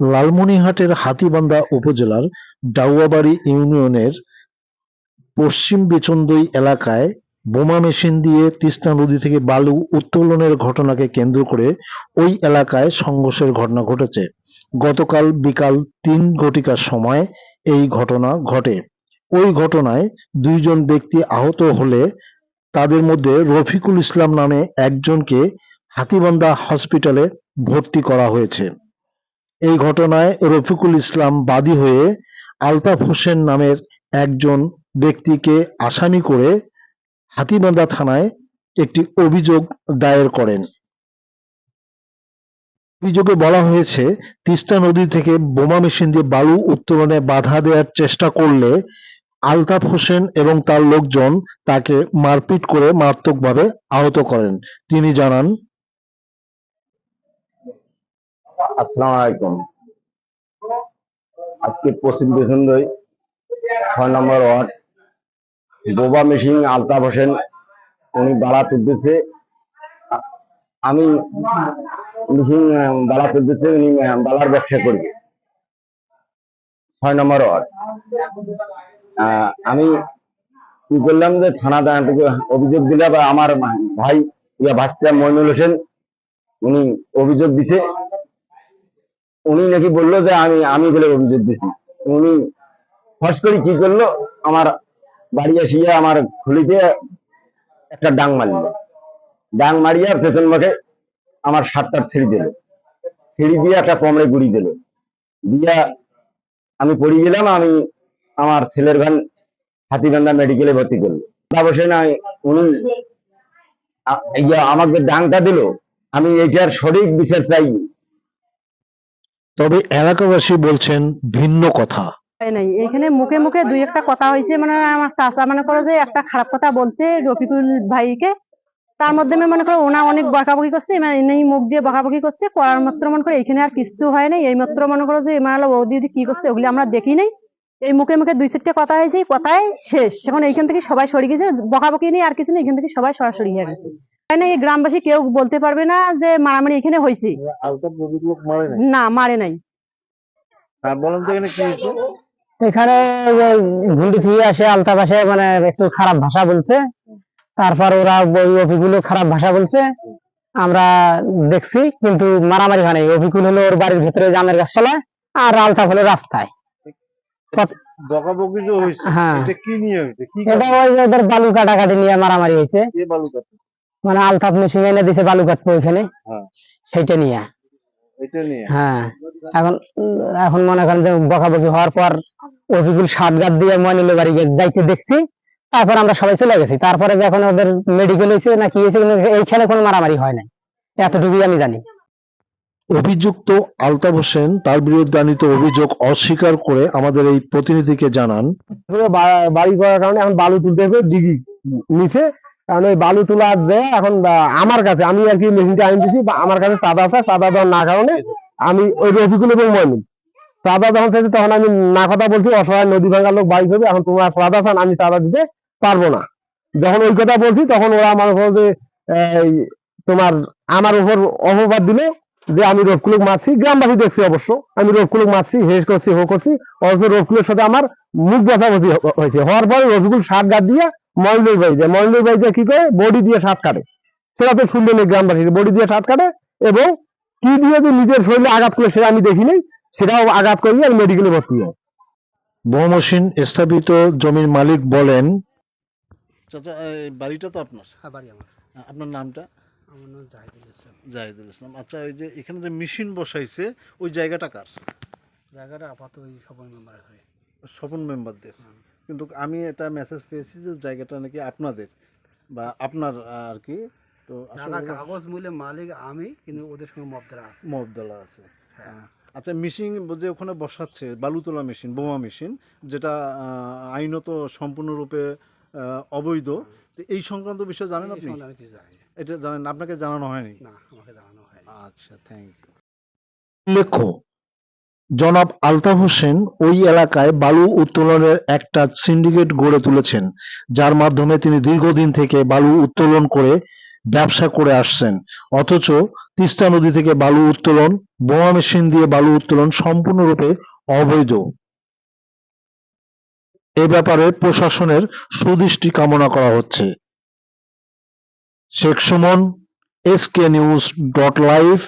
লালমনিরহাটের হাতীবান্ধা উপজেলার ডাউয়াবাড়ি ইউনিয়নের পশ্চিম বেচন্দই এলাকায় বোমা মেশিন দিয়ে তিস্তা নদী থেকে বালু উত্তোলনের ঘটনাকে কেন্দ্র করে ওই এলাকায় সংঘর্ষের ঘটনা ঘটেছে। গতকাল বিকাল তিন ঘটিকার সময় এই ঘটনা ঘটে। ওই ঘটনায় দুইজন ব্যক্তি আহত হলে তাদের মধ্যে রফিকুল ইসলাম নামে একজনকে হাতীবান্ধা হসপিটালে ভর্তি করা হয়েছে। এই ঘটনায় রফিকুল ইসলাম বাদী হয়ে আলতাফ হোসেন নামের একজন ব্যক্তিকে আসামি করে হাতীবান্ধা থানায় একটি অভিযোগ দায়ের করেন। অভিযোগে বলা হয়েছে, তিস্তা নদী থেকে বোমা মেশিন দিয়ে বালু উত্তোলনে বাধা দেওয়ার চেষ্টা করলে আলতাফ হোসেন এবং তার লোকজন তাকে মারপিট করে মারাত্মকভাবে আহত করেন। তিনি জানান আজকে পশ্চিম ছয় নম্বর ওয়ার্ড বোবা মেশিন, আলতাফ হোসেন, উনি বাড়া তুলতেছে। আমি মেশিন বাড়া তুলতেছে, উনি বালার ব্যবসা করবে। ছয় নম্বর ওয়ার্ড। আমি কি করলাম যে থানা দাঁড়াতে অভিযোগ দিলে বা আমার ভাই, ইয়া ভাস্তা মইনুল হোসেন, উনি অভিযোগ দিছে। উনি নাকি বলল যে আমি আমি বলে অভিযোগ দিছি। উনি ফস করে কি করল, আমার বাড়ি আসিয়া আমার খুলিতে একটা ডাং মারল। ডাং মারিয়া পেছন মুখে আমার সাতটা ছিঁড়ি দিল। ছিঁড়ি দিয়ে একটা কমরে গুড়ি দিল। দিয়া আমি পড়ে গেলাম, আমি আমার ছেলের গান হাতিবান্ধা মেডিকেলে ভর্তি করল তা বসে না উনি আমাকে ডাংটা দিল, আমি এটার সঠিক বিচার চাই। তবে এলাকাবাসী বলছেন ভিন্ন কথা। নাই। এখানে মুখে মুখে দুই একটা কথা হয়েছে মানে আমার চাচা মনে করো যে একটা খারাপ কথা বলছে রফিকুল ভাইকে। তার মধ্যে মনে করো ওনা অনেক বকাবকি করছে মানে মুখ দিয়ে বকাবকি করছে করার মাত্র মনে করো এখানে আর কিছু হয় নাই। এই মাত্র মনে করো যে মানে ও দিদি কি করছে ওগুলি আমরা দেখি নাই। এই মুখে মুখে দুই চারটে কথা হয়েছে কথাই শেষ। এখন এইখান থেকে সবাই সরে গেছে বকাবকি নেই আর কিছু নেই এখান থেকে সবাই সরাসরি হয়ে গেছে। তাই না এই গ্রামবাসী কেউ বলতে পারবে না যে মারামারি এখানে হয়েছে। না মারে নাই। বলেন তো এখানে কি এখানে থেকে আসে আলতা পাশে মানে একটু খারাপ ভাষা বলছে। তারপর ওরা ওই অফিগুলো খারাপ ভাষা বলছে। আমরা দেখছি কিন্তু মারামারি হয় নাই। অফিকুল হলো ওর বাড়ির ভিতরে জামের গাছতলায় আর আলতাফ হলো রাস্তায়। হ্যাঁ। এটা ওই ওদের বালু কাটাকাটি নিয়ে মারামারি হয়েছে। মানে আলতাফ মেশিন এনে দিছে বালু কাটবো ওইখানে। হ্যাঁ। সেইটা নিয়ে। হ্যাঁ। এখন এখন মনে করেন যে বকাবকি হওয়ার পর অফিকুল সাত গাদ দিয়ে ময়নুলের বাড়ি যাইতে দেখছি তারপর আমরা সবাই চলে গেছি। তারপরে যখন ওদের মেডিকেল হয়েছে না কি হয়েছে এইখানে কোনো মারামারি হয় নাই। এতটুকুই আমি জানি। অভিযুক্ত আলতাফ হোসেন তার বিরুদ্ধে আনিত অভিযোগ অস্বীকার করে আমাদের এই প্রতিনিধিকে জানান। বাড়ি করার কারণে এখন বালু তুলতে হবে ডিগি নিচে কারণ ওই বালু তোলা দেয় এখন আমার কাছে, আমি আর কি মেশিনটা আনি দিছি আমার কাছে চাঁদা আছে, চাঁদা দেওয়ার না কারণে আমি ওই রফিকুল এবং ময়নুল চাঁদা যখন চাইছি তখন আমি না কথা বলছি, অসহায় নদী ভাঙার লোক বাড়ি হবে এখন তোমার চাঁদা চান, আমি চাঁদা দিতে পারব না। যখন ওই কথা বলছি, তখন ওরা আমার উপর যে তোমার আমার উপর অপবাদ দিল যে আমি রফকুলক মারছি, গ্রামবাসী দেখছি অবশ্য, আমি রফকুলক মারছি, হেস করছি, হো করছি, অথচ রফকুলের সাথে আমার মুখ বসাবসি হ- হয়েছে। হওয়ার পরে রফিকুল সাত গাছ দিয়ে ময়নুর বাই যায় ময়নুর বাই দিয়ে কি করে? বডি দিয়ে সাত কাটে। সেটা তো না গ্রামবাসী বডি দিয়ে সাত কাটে এবং কি দিয়ে যে নিজের শরীরে আঘাত করে সেটা আমি দেখি নাই সেটাও আঘাত করিয়ে আর মেডিকেলে ভর্তি হয়। বহুমসিন স্থাপিত জমির মালিক বলেন চাচা এই বাড়িটা তো আপনার? হ্যাঁ বাড়ি আমার। আপনার নামটা? আমার নাম জাহিদুল ইসলাম। জাহিদুল ইসলাম। আচ্ছা ওই যে এখানে যে মেশিন বসাইছে ওই জায়গাটা কার? জায়গাটা আপাতত ওই সবাই মেম্বার হয়ে স্বপন মেম্বারদের। কিন্তু আমি এটা মেসেজ পেয়েছি যে জায়গাটা নাকি আপনাদের বা আপনার আর কি। তো কাগজ মূল্যে মালিক আমি কিন্তু ওদের সঙ্গে মবদারা আছে। মবদলা আছে। হ্যাঁ। আচ্ছা মেশিন যে ওখানে বসাচ্ছে বালু তোলা মেশিন বোমা মেশিন যেটা আইনত সম্পূর্ণরূপে আহ, অবৈধ তো এই সংক্রান্ত বিষয় জানেন আপনি? আমি জানি এটা জানেন আপনাকে জানানো হয়নি? না আমাকে জানানো হয়নি। আচ্ছা থ্যাংক ইউ উল্লেখ্য জনাব আলতাফ হোসেন ওই এলাকায় বালু উত্তোলনের একটা সিন্ডিকেট গড়ে তুলেছেন, যার মাধ্যমে তিনি দীর্ঘদিন থেকে বালু উত্তোলন করে ব্যবসা করে আসছেন। অথচ তিস্তা নদী থেকে বালু উত্তোলন, বোমা মেশিন দিয়ে বালু উত্তোলন সম্পূর্ণরূপে অবৈধ। এ ব্যাপারে প্রশাসনের সুদৃষ্টি কামনা করা হচ্ছে। Sheikh Sumon SK news dot live